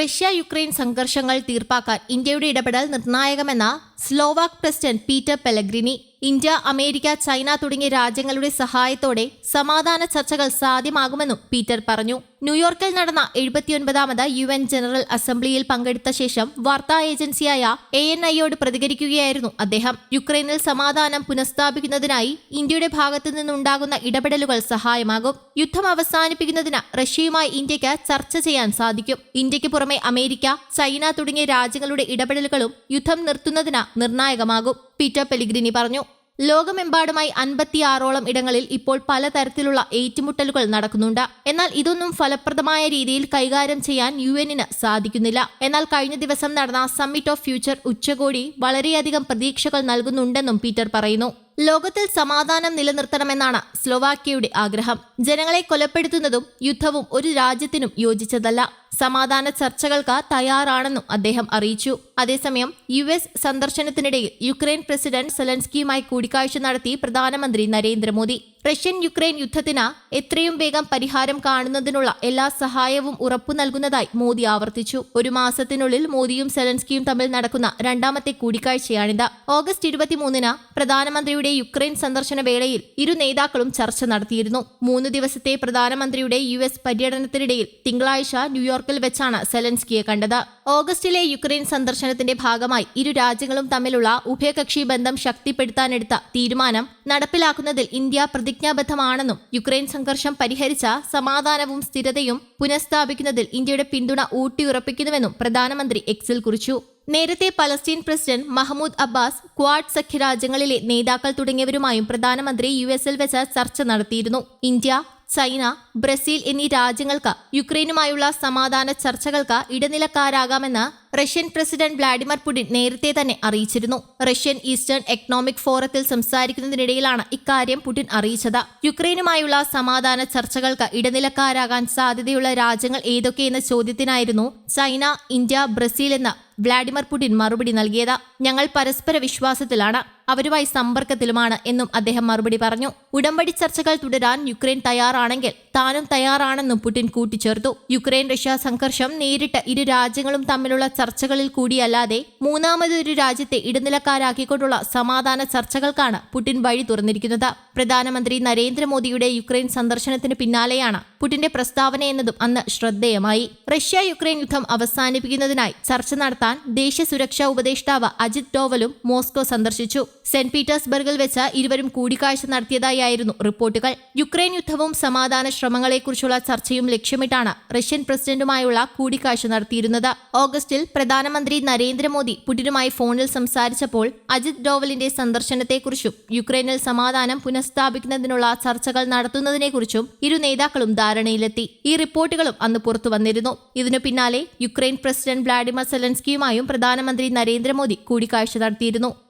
Russia Ukraine സംഘർഷങ്ങൾ തീർപ്പാക്കാൻ ഇന്ത്യയുടെ ഇടപെടൽ നിർണായകമെന്ന Slovak president Peter Pellegrini India America China തുടങ്ങിയ രാജ്യങ്ങളുടെ സഹായത്തോടെ സമാധാന ചർച്ചകൾ സാധ്യമാകുമെന്നും പീറ്റർ പറഞ്ഞു. ന്യൂയോർക്കിൽ നടന്ന എഴുപത്തിയൊൻപതാമത് യു എൻ ജനറൽ അസംബ്ലിയിൽ പങ്കെടുത്ത ശേഷം വാർത്താ ഏജൻസിയായ എ എൻ ഐയോട് പ്രതികരിക്കുകയായിരുന്നു അദ്ദേഹം. യുക്രൈനിൽ സമാധാനം പുനഃസ്ഥാപിക്കുന്നതിനായി ഇന്ത്യയുടെ ഭാഗത്തു നിന്നുണ്ടാകുന്ന ഇടപെടലുകൾ സഹായമാകും. യുദ്ധം അവസാനിപ്പിക്കുന്നതിന് റഷ്യയുമായി ഇന്ത്യയ്ക്ക് ചർച്ച ചെയ്യാൻ സാധിക്കും. ഇന്ത്യയ്ക്ക് പുറമെ അമേരിക്ക ചൈന തുടങ്ങിയ രാജ്യങ്ങളുടെ ഇടപെടലുകളും യുദ്ധം നിർത്തുന്നതിന് നിർണായകമാകും. പീറ്റർ പെലിഗ്രിനി പറഞ്ഞു. ലോകമെമ്പാടുമായി അൻപത്തിയാറോളം ഇടങ്ങളിൽ ഇപ്പോൾ പലതരത്തിലുള്ള ഏറ്റുമുട്ടലുകൾ നടക്കുന്നുണ്ട്. എന്നാൽ ഇതൊന്നും ഫലപ്രദമായ രീതിയിൽ കൈകാര്യം ചെയ്യാൻ യു എന്നിന് സാധിക്കുന്നില്ല. എന്നാൽ കഴിഞ്ഞ ദിവസം നടന്ന സമ്മിറ്റ് ഓഫ് ഫ്യൂച്ചർ ഉച്ചകോടി വളരെയധികം പ്രതീക്ഷകൾ നൽകുന്നുണ്ടെന്നും പീറ്റർ പറയുന്നു. ലോകത്തിൽ സമാധാനം നിലനിർത്തണമെന്നാണ് സ്ലോവാക്യയുടെ ആഗ്രഹം. ജനങ്ങളെ കൊലപ്പെടുത്തുന്നതും യുദ്ധവും ഒരു രാജ്യത്തിനും യോജിച്ചതല്ല. സമാധാന ചർച്ചകൾക്ക് തയ്യാറാണെന്നും അദ്ദേഹം അറിയിച്ചു. അതേസമയം യു എസ് സന്ദർശനത്തിനിടയിൽ യുക്രൈൻ പ്രസിഡന്റ് സെലൻസ്കിയുമായി കൂടിക്കാഴ്ച നടത്തി പ്രധാനമന്ത്രി നരേന്ദ്രമോദി. റഷ്യൻ യുക്രൈൻ യുദ്ധത്തിന് എത്രയും വേഗം പരിഹാരം കാണുന്നതിനുള്ള എല്ലാ സഹായവും ഉറപ്പു നൽകുന്നതായി മോദി ആവർത്തിച്ചു. ഒരു മാസത്തിനുള്ളിൽ മോദിയും സെലൻസ്കിയും തമ്മിൽ നടക്കുന്ന രണ്ടാമത്തെ കൂടിക്കാഴ്ചയാണിത്. ഓഗസ്റ്റ് ഇരുപത്തിമൂന്നിന് പ്രധാനമന്ത്രിയുടെ യുക്രൈൻ സന്ദർശന വേളയിൽ ഇരു നേതാക്കളും ചർച്ച നടത്തിയിരുന്നു. മൂന്ന് ദിവസത്തെ പ്രധാനമന്ത്രിയുടെ യു എസ് പര്യടനത്തിനിടയിൽ തിങ്കളാഴ്ച ന്യൂയോർക്കിൽ വെച്ചാണ് സെലൻസ്കിയെ കണ്ടത്. ഓഗസ്റ്റിലെ യുക്രൈൻ സന്ദർശനത്തിന്റെ ഭാഗമായി ഇരു രാജ്യങ്ങളും തമ്മിലുള്ള ഉഭയകക്ഷി ബന്ധം ശക്തിപ്പെടുത്താനെടുത്ത തീരുമാനം നടപ്പിലാക്കുന്നതിൽ ഇന്ത്യ പ്രതിജ്ഞാബദ്ധമാണെന്നും യുക്രൈൻ സംഘർഷം പരിഹരിച്ച സമാധാനവും സ്ഥിരതയും പുനഃസ്ഥാപിക്കുന്നതിൽ ഇന്ത്യയുടെ പിന്തുണ ഊട്ടിയുറപ്പിക്കുന്നുവെന്നും പ്രധാനമന്ത്രി എക്സിൽ കുറിച്ചു. നേരത്തെ Palestine president Mahmoud Abbas Quad സഖ്യരാജ്യങ്ങളിലെ നേതാക്കൾ തുടങ്ങിയവരുമായും പ്രധാനമന്ത്രി യു എസിൽ വെച്ച് ചർച്ച നടത്തിയിരുന്നു. ഇന്ത്യ ചൈന ബ്രസീൽ എന്നീ രാജ്യങ്ങൾക്ക് യുക്രൈനുമായുള്ള സമാധാന ചർച്ചകൾക്ക് ഇടനിലക്കാരാകാമെന്ന് റഷ്യൻ പ്രസിഡന്റ് വ്ളാഡിമിർ പുടിൻ നേരത്തെ തന്നെ അറിയിച്ചിരുന്നു. റഷ്യൻ ഈസ്റ്റേൺ എക്കണോമിക് ഫോറത്തിൽ സംസാരിക്കുന്നതിനിടയിലാണ് ഇക്കാര്യം പുടിൻ അറിയിച്ചത്. യുക്രൈനുമായുള്ള സമാധാന ചർച്ചകൾക്ക് ഇടനിലക്കാരാകാൻ സാധ്യതയുള്ള രാജ്യങ്ങൾ ഏതൊക്കെയെന്ന ചോദ്യത്തിനായിരുന്നു ചൈന ഇന്ത്യ ബ്രസീൽ എന്ന് വ്ളാഡിമിർ പുടിൻ മറുപടി നൽകിയത്. ഞങ്ങൾ പരസ്പര വിശ്വാസത്തിലാണ്. അവരുമായി സമ്പർക്കത്തിലുമാണ് എന്നും അദ്ദേഹം മറുപടി പറഞ്ഞു. ഉടമ്പടി ചർച്ചകൾ തുടരാൻ യുക്രൈൻ തയ്യാറാണെങ്കിൽ താനും തയ്യാറാണെന്നും പുടിൻ കൂട്ടിച്ചേർത്തു. യുക്രൈൻ റഷ്യ സംഘർഷം നേരിട്ട് ഇരു രാജ്യങ്ങളും തമ്മിലുള്ള ചർച്ചകളിൽ കൂടിയല്ലാതെ മൂന്നാമതൊരു രാജ്യത്തെ ഇടനിലക്കാരാക്കിക്കൊണ്ടുള്ള സമാധാന ചർച്ചകൾക്കാണ് പുടിൻ വഴി തുറന്നിരിക്കുന്നത്. പ്രധാനമന്ത്രി നരേന്ദ്രമോദിയുടെ യുക്രൈൻ സന്ദർശനത്തിന് പിന്നാലെയാണ് പുടിന്റെ പ്രസ്താവന എന്നതും അന്ന് ശ്രദ്ധേയമായി. റഷ്യ യുക്രൈൻ യുദ്ധം അവസാനിപ്പിക്കുന്നതിനായി ചർച്ച നടത്താൻ ദേശീയ സുരക്ഷാ ഉപദേഷ്ടാവ് അജിത് ഡോവലും മോസ്കോ സന്ദർശിച്ചു. സെന്റ് പീറ്റേഴ്സ്ബർഗിൽ വെച്ച് ഇരുവരും കൂടിക്കാഴ്ച നടത്തിയതായിരുന്നു റിപ്പോർട്ടുകൾ. യുക്രൈൻ യുദ്ധവും സമാധാന ശ്രമങ്ങളെക്കുറിച്ചുള്ള ചർച്ചയും ലക്ഷ്യമിട്ടാണ് റഷ്യൻ പ്രസിഡന്റുമായുള്ള കൂടിക്കാഴ്ച നടത്തിയിരുന്നത്. ഓഗസ്റ്റിൽ പ്രധാനമന്ത്രി നരേന്ദ്രമോദി പുടിനുമായി ഫോണിൽ സംസാരിച്ചപ്പോൾ അജിത് ഡോവലിന്റെ സന്ദർശനത്തെക്കുറിച്ചും യുക്രൈനിൽ സമാധാനം പുനഃസ്ഥാപിക്കുന്നതിനുള്ള ചർച്ചകൾ നടത്തുന്നതിനെക്കുറിച്ചും ഇരു നേതാക്കളും ധാരണയിലെത്തി. ഈ റിപ്പോർട്ടുകളും അന്ന് പുറത്തു വന്നിരുന്നു. ഇതിനു പിന്നാലെ യുക്രൈൻ പ്രസിഡന്റ് വ്ളാഡിമിർ സെലൻസ്കിയുമായും പ്രധാനമന്ത്രി നരേന്ദ്രമോദി കൂടിക്കാഴ്ച നടത്തിയിരുന്നു.